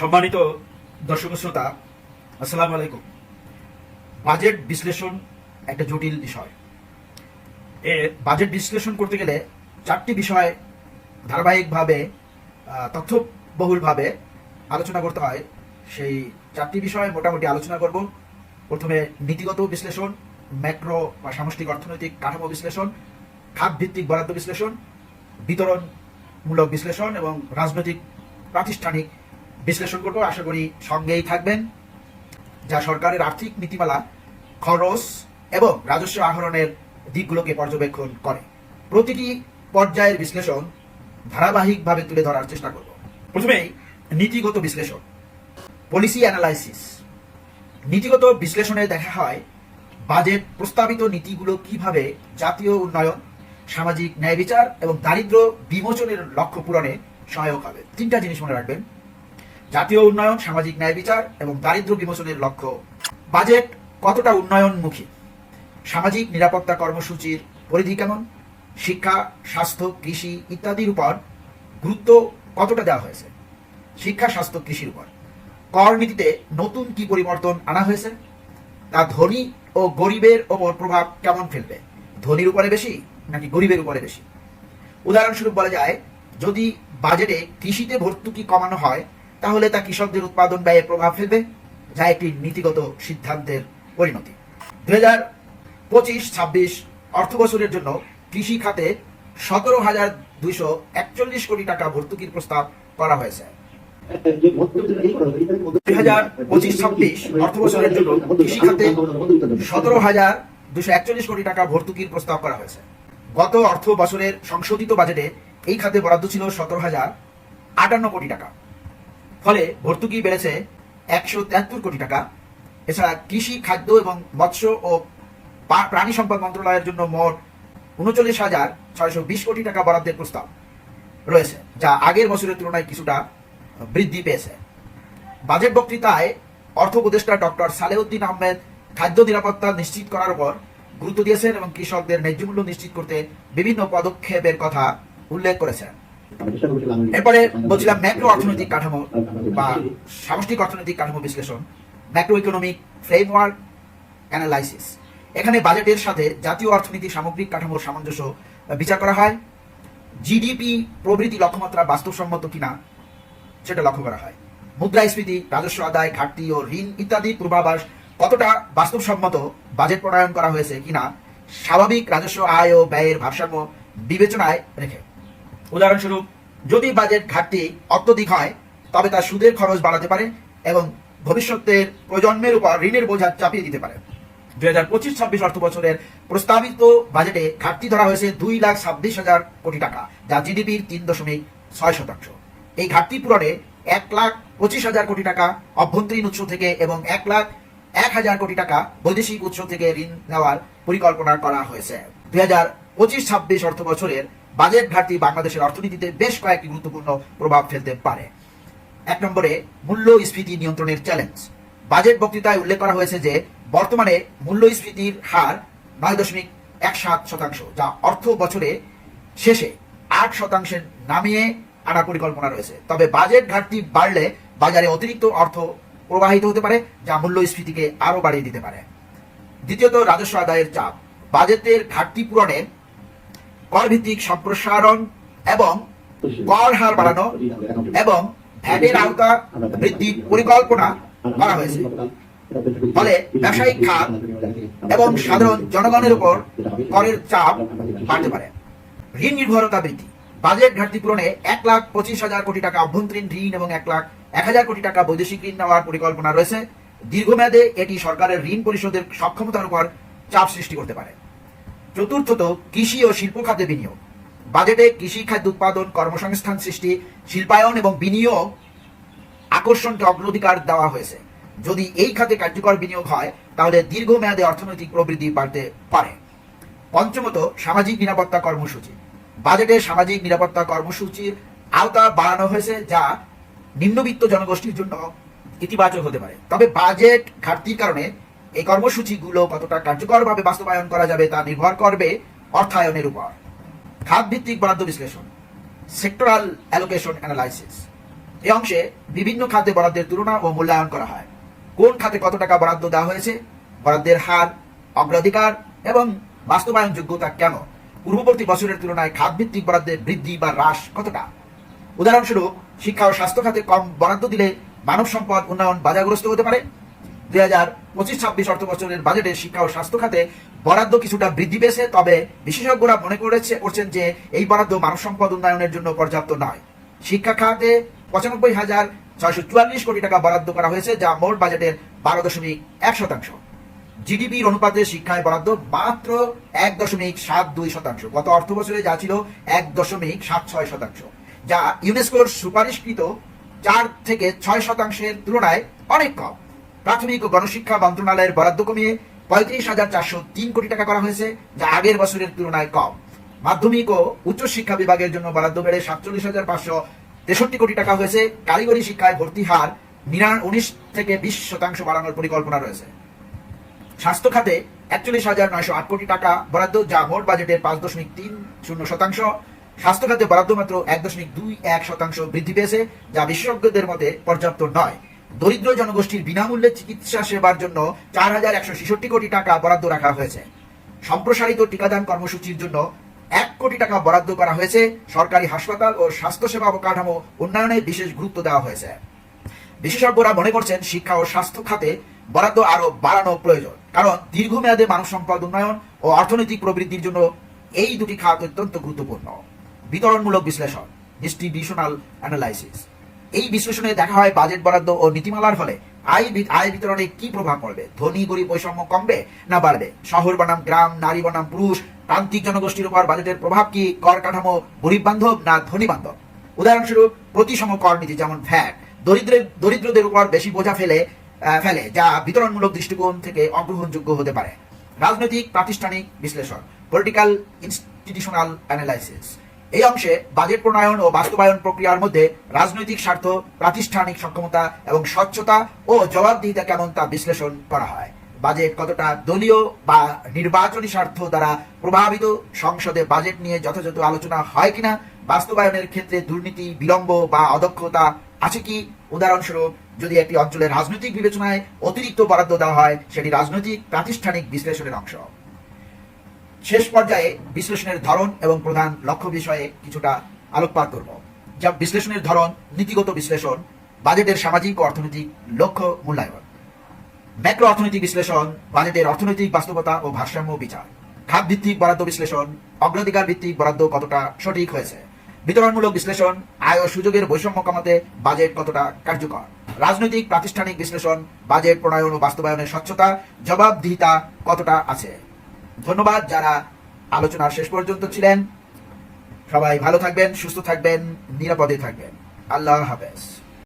সম্মানিত দর্শক শ্রোতা, আসসালামু আলাইকুম। বাজেট বিশ্লেষণ একটা জটিল বিষয়। এ বাজেট বিশ্লেষণ করতে গেলে চারটি বিষয় ধারাবাহিকভাবে তথ্যবহুলভাবে আলোচনা করতে হয়। সেই চারটি বিষয় মোটামুটি আলোচনা করব। প্রথমে নীতিগত বিশ্লেষণ, ম্যাক্রো বা সামষ্টিক অর্থনৈতিক কাঠামো বিশ্লেষণ খাত ভিত্তিক বরাদ্দ বিশ্লেষণ, বিতরণমূলক বিশ্লেষণ এবং রাজনৈতিক প্রাতিষ্ঠানিক বিশ্লেষণ করব আশা করি সঙ্গেই থাকবেন, যা সরকারের আর্থিক নীতিমালা, খরচ এবং রাজস্ব আহরণের দিকগুলোকে পর্যবেক্ষণ করে। প্রতিটি পর্যায়ের বিশ্লেষণ ধারাবাহিকভাবে তুলে ধরার চেষ্টা করব। প্রথমেই, নীতিগত বিশ্লেষণ পলিসি অ্যানালাইসিস নীতিগত বিশ্লেষণে দেখা হয় বাজেট প্রস্তাবিত নীতিগুলো কীভাবে জাতীয় উন্নয়ন, সামাজিক ন্যায় বিচার এবং দারিদ্র বিমোচনের লক্ষ্য পূরণে সহায়ক হবে। তিনটা জিনিস মনে রাখবেন। জাতীয় উন্নয়ন, সামাজিক ন্যায় বিচার এবং দারিদ্র বিমোচনের লক্ষ্য। বাজেট কতটা উন্নয়নমুখী? সামাজিক নিরাপত্তা কর্মসূচির পরিধি কেমন? শিক্ষা, স্বাস্থ্য, কৃষি ইত্যাদির উপর গুরুত্ব কতটা দেওয়া হয়েছে? শিক্ষা, স্বাস্থ্য, কৃষির উপর। কর নীতিতে নতুন কি পরিবর্তন আনা হয়েছে? তা ধনী ও গরিবের ওপর প্রভাব কেমন ফেলবে? ধনীর উপরে বেশি নাকি গরিবের উপরে বেশি? উদাহরণস্বরূপ বলা যায়, যদি বাজেটে কৃষিতে ভর্তুকি কমানো হয় তাহলে তা কৃষকদের উৎপাদন ব্যয়ে প্রভাব ফেলবে, যা একটি নীতিগত সিদ্ধান্তের পরিণতি। দুই হাজার পঁচিশ, ছাব্বিশ অর্থ বছরের জন্য কৃষি খাতে সতেরো হাজার দুইশো একচল্লিশ কোটি টাকা ভর্তুকির প্রস্তাব করা হয়েছে। দুই হাজার পঁচিশ, ছাব্বিশ অর্থ বছরের জন্য কৃষি খাতে সতেরো হাজার দুশো একচল্লিশ কোটি টাকা ভর্তুকির প্রস্তাব করা হয়েছে। গত অর্থ বছরের সংশোধিত বাজেটে এই খাতে বরাদ্দ ছিল সতেরো হাজার আটান্ন কোটি টাকা। ফলে ভর্তুকি বেড়েছে একশো তেহাত্তর কোটি টাকা। এছাড়া কৃষি, খাদ্য এবং মৎস্য ও প্রাণী সম্পদ মন্ত্রণালয়ের জন্য মোট উনচল্লিশ হাজার ছয়শো বিশ কোটি টাকা বরাদ্দের প্রস্তাব রয়েছে, যা আগের বছরের তুলনায় কিছুটা বৃদ্ধি পেয়েছে। বাজেট বক্তৃতায় অর্থ উপদেষ্টা ডক্টর সালেউদ্দিন আহমেদ খাদ্য নিরাপত্তা নিশ্চিত করার উপর গুরুত্ব দিয়েছেন এবং কৃষকদের ন্যায্য মূল্য নিশ্চিত করতে বিভিন্ন পদক্ষেপের কথা উল্লেখ করেছেন। এরপরে বলছিলাম ম্যাক্রো অর্থনৈতিক কাঠামো বা সামষ্টিক অর্থনৈতিক কাঠামো বিশ্লেষণ ম্যাক্রো ইকোনমিক ফ্রেমওয়ার্ক অ্যানালাইসিস। এখানে বাজেটের সাথে জাতীয় অর্থনীতি সামগ্রিক কাঠামোর সামঞ্জস্য বিচার করা হয়। জিডিপি প্রবৃদ্ধি লক্ষ্যমাত্রা বাস্তবসম্মত কিনা, সেটা লক্ষ্য করা হয়। মুদ্রাস্ফীতি, রাজস্ব আদায়, ঘাটতি ও ঋণ ইত্যাদি পূর্বাভাস কতটা বাস্তবসম্মত, বাজেট প্রণয়ন করা হয়েছে কিনা, স্বাভাবিক রাজস্ব আয় ও ব্যয়ের ভারসাম্য বিবেচনায় রেখে। উদাহরণস্বরূপ, যদি বাজেট ঘাটতি অত্যধিক হয়, তবে তা সুদের খরচ বাড়াতে পারে এবং ভবিষ্যতের প্রজন্মের উপর ঋণের বোঝা চাপিয়ে দিতে পারে। দুই হাজার পঁচিশ, ছাব্বিশ অর্থ বছরের প্রস্তাবিত বাজেটে ঘাটতি ধরা হয়েছে দুই লাখ ছাব্বিশ হাজার কোটি টাকা, যা জিডিপির তিন দশমিক ছয় শতাংশ। এই ঘাটতি পূরণে এক লাখ পঁচিশ হাজার কোটি টাকা অভ্যন্তরীণ উৎস থেকে এবং এক লাখ এক হাজার কোটি টাকা বৈদেশিক উৎস থেকে ঋণ নেওয়ার পরিকল্পনা করা হয়েছে। দুই হাজার পঁচিশ, ছাব্বিশ অর্থ বছরের বাজেট ঘাটতি বাংলাদেশের অর্থনীতিতে বেশ কয়েকটি গুরুত্বপূর্ণ প্রভাব ফেলতে পারে। এক নম্বরে মূল্যস্ফীতি নিয়ন্ত্রণের চ্যালেঞ্জ বাজেট বক্তৃতায় উল্লেখ করা হয়েছে যে, বর্তমানে মূল্যস্ফীতির হার নয় দশমিক এক সাত শতাংশ, যা অর্থ বছরে শেষে আট শতাংশের নামিয়ে আনার পরিকল্পনা রয়েছে। তবে বাজেট ঘাটতি বাড়লে বাজারে অতিরিক্ত অর্থ প্রবাহিত হতে পারে, যা মূল্যস্ফীতিকে আরও বাড়িয়ে দিতে পারে। দ্বিতীয়ত, রাজস্ব আদায়ের চাপ। বাজেটের ঘাটতি পূরণে কর ভিত্তিক সম্প্রসারণ এবং কর হার বাড়ানো এবং ভ্যাটের আওতা বৃদ্ধির পরিকল্পনা করা হয়েছে। ফলে ব্যবসায়িক খাত এবং সাধারণ জনগণের উপর করের চাপ বাড়তে পারে। ঋণ নির্ভরতা বৃদ্ধি। বাজেট ঘাটতি পূরণে এক লাখ পঁচিশ হাজার কোটি টাকা অভ্যন্তরীণ ঋণ এবং এক লাখ এক হাজার কোটি টাকা বৈদেশিক ঋণ নেওয়ার পরিকল্পনা রয়েছে। দীর্ঘমেয়াদে এটি সরকারের ঋণ পরিশোধের সক্ষমতার উপর চাপ সৃষ্টি করতে পারে। চতুর্থত কৃষি ও শিল্প খাতে বিনিয়োগ। বাজেটে কৃষি খাদ্য উৎপাদন, কর্মসংস্থান সৃষ্টি, শিল্পায়ন এবং বিনিয়োগ আকর্ষণকে অগ্রাধিকার দেওয়া হয়েছে। যদি এই খাতে কার্যকর বিনিয়োগ হয়, তাহলে দীর্ঘমেয়াদে অর্থনৈতিক প্রবৃদ্ধি বাড়তে পারে। পঞ্চমত, সামাজিক নিরাপত্তা কর্মসূচি। বাজেটে সামাজিক নিরাপত্তা কর্মসূচির আওতা বাড়ানো হয়েছে, যা নিম্নবিত্ত জনগোষ্ঠীর জন্য ইতিবাচক হতে পারে। তবে বাজেট ঘাটতির কারণে এই কর্মসূচিগুলো কতটা কার্যকরভাবে বাস্তবায়ন করা যাবে তা নির্ভর করবে অর্থায়নের উপর। খাত ভিত্তিক বরাদ্দ বিশ্লেষণ সেক্টরাল অ্যালোকেশন অ্যানালাইসিস এই অংশে বিভিন্ন খাতে বরাদ্দের তুলনা ও মূল্যায়ন করা হয়। কোন খাতে কত টাকা বরাদ্দ দেওয়া হয়েছে, বরাদ্দের হার, অগ্রাধিকার এবং বাস্তবায়ন যোগ্যতা কেমন পূর্ববর্তী বছরের তুলনায় খাতভিত্তিক বরাদ্দের বৃদ্ধি বা হ্রাস কতটা? উদাহরণস্বরূপ, শিক্ষা ও স্বাস্থ্য খাতে কম বরাদ্দ দিলে মানব সম্পদ উন্নয়ন বাধাগ্রস্ত হতে পারে। দুই হাজার পঁচিশ, ছাব্বিশ অর্থ বছরের বাজেটে শিক্ষা ও স্বাস্থ্য খাতে বরাদ্দ কিছুটা বৃদ্ধি পেয়েছে, তবে বিশেষজ্ঞরা মনে করেছে, করছেন যে এই বরাদ্দ মানব সম্পদ উন্নয়নের জন্য পর্যাপ্ত নয়। শিক্ষা খাতে পঁচানব্বই হাজার ছয়শো চুয়াল্লিশ কোটি টাকা বরাদ্দ করা হয়েছে, যা মোট বাজেটের বারো দশমিক এক শতাংশ। জিডিপির অনুপাতে শিক্ষায় বরাদ্দ মাত্র এক দশমিক সাত দুই শতাংশ। গত অর্থ বছরে যা ছিল এক দশমিক সাত ছয় শতাংশ, যা ইউনেস্কোর সুপারিশকৃত চার থেকে ছয় শতাংশের তুলনায় অনেক কম। প্রাথমিক ও গণশিক্ষা মন্ত্রণালয়ের বরাদ্দ কমিয়ে পঁয়ত্রিশ হাজার চারশো তিন কোটি টাকা করা হয়েছে, যা আগের বছরের তুলনায় কম। মাধ্যমিক ও উচ্চশিক্ষা বিভাগের জন্য বরাদ্দ বেড়ে সাতচল্লিশ হাজার পাঁচশো তেষট্টি কোটি টাকা হয়েছে। কারিগরি শিক্ষায় ভর্তি হার নিরান উনিশ থেকে বিশ শতাংশ বাড়ানোর পরিকল্পনা রয়েছে। স্বাস্থ্য খাতে একচল্লিশ হাজার নয়শো আট কোটি টাকা বরাদ্দ, যা মোট বাজেটের পাঁচ দশমিক তিন শূন্য শতাংশ। স্বাস্থ্য খাতে বরাদ্দ মাত্র এক দশমিক দুই এক শতাংশ বৃদ্ধি পেয়েছে, যা বিশেষজ্ঞদের মতে পর্যাপ্ত নয়। দরিদ্র জনগোষ্ঠীর বিনামূল্যে চিকিৎসা সেবার জন্য চার হাজার একশো ছেষট্টি কোটি টাকা বরাদ্দ রাখা হয়েছে। সম্প্রসারিত টিকাদান কর্মসূচির জন্য এক কোটি টাকা বরাদ্দ করা হয়েছে। সরকারি হাসপাতাল ও স্বাস্থ্যসেবা অবকাঠামো উন্নয়নে বিশেষ গুরুত্ব দেওয়া হয়েছে। বিশেষজ্ঞরা মনে করছেন শিক্ষা ও স্বাস্থ্য খাতে বরাদ্দ আরও বাড়ানো প্রয়োজন, কারণ দীর্ঘমেয়াদে মানব সম্পদ উন্নয়ন ও অর্থনৈতিক প্রবৃদ্ধির জন্য এই দুটি খাত অত্যন্ত গুরুত্বপূর্ণ। বিতরণমূলক বিশ্লেষণ ডিস্ট্রিবিউশনাল অ্যানালাইসিস। এই বিশ্লেষণে দেখা হয় বাজেট বরাদ্দ ও নীতিমালার ফলে। আয় আয় বিতরণে কি প্রভাব পড়বে? ধনী, গরিব, বৈষম্য কমবে না বাড়বে? শহর বনাম, গ্রাম, নারী বনাম, পুরুষ প্রান্তিক জনগোষ্ঠীর উপর বাজেটের প্রভাব কি কর কাঠামো, গরিব বান্ধব না ধনী বান্ধব? উদাহরণস্বরূপ, প্রতিসম কর নীতি যেমন ভ্যাট দরিদ্রের দরিদ্রদের উপর বেশি বোঝা ফেলে ফেলে, যা বিতরণমূলক দৃষ্টিকোণ থেকে অগ্রহণযোগ্য হতে পারে। রাজনৈতিক, প্রাতিষ্ঠানিক বিশ্লেষণ পলিটিক্যাল ইনস্টিটিউশনাল অ্যানালাইসিস এই অংশে বাজেট প্রণয়ন ও বাস্তবায়ন প্রক্রিয়ার মধ্যে রাজনৈতিক স্বার্থ, প্রাতিষ্ঠানিক সক্ষমতা এবং স্বচ্ছতা ও জবাবদিহিতা কেমন তা বিশ্লেষণ করা হয়। বাজেট কতটা দলীয় বা নির্বাচনী স্বার্থ দ্বারা প্রভাবিত, সংসদে বাজেট নিয়ে যথাযথ আলোচনা হয় কিনা, বাস্তবায়নের ক্ষেত্রে দুর্নীতি, বিলম্ব বা অদক্ষতা আছে কি? উদাহরণস্বরূপ, যদি একটি অঞ্চলের রাজনৈতিক বিবেচনায় অতিরিক্ত বরাদ্দ দেওয়া হয়, সেটি রাজনৈতিক, প্রাতিষ্ঠানিক বিশ্লেষণের অংশ। শেষ পর্যায়ে বিশ্লেষণের ধরন এবং প্রধান লক্ষ্য বিষয়ে কিছুটা আলোকপাত করব, যা বিশ্লেষণের ধরন, নীতিগত বিশ্লেষণ, বাজেটের সামাজিক ও অর্থনৈতিক লক্ষ্য মূল্যায়ন, ম্যাক্রো অর্থনৈতিক বিশ্লেষণ, বাজেটের অর্থনৈতিক বাস্তবতা ও ভারসাম্য বিচার খাত ভিত্তিক বরাদ্দ বিশ্লেষণ, অগ্রাধিকার ভিত্তিক বরাদ্দ কতটা সঠিক হয়েছে, বিতরণমূলক বিশ্লেষণ, আয় ও সুযোগের বৈষম্য কমাতে বাজেট কতটা কার্যকর, রাজনৈতিক প্রাতিষ্ঠানিক বিশ্লেষণ, বাজেট প্রণয়ন ও বাস্তবায়নের স্বচ্ছতা, জবাবদিহিতা কতটা আছে ধন্যবাদ যারা আলোচনার শেষ পর্যন্ত ছিলেন। সবাই ভালো থাকবেন, সুস্থ থাকবেন, নিরাপদে থাকবেন। আল্লাহ হাফেজ।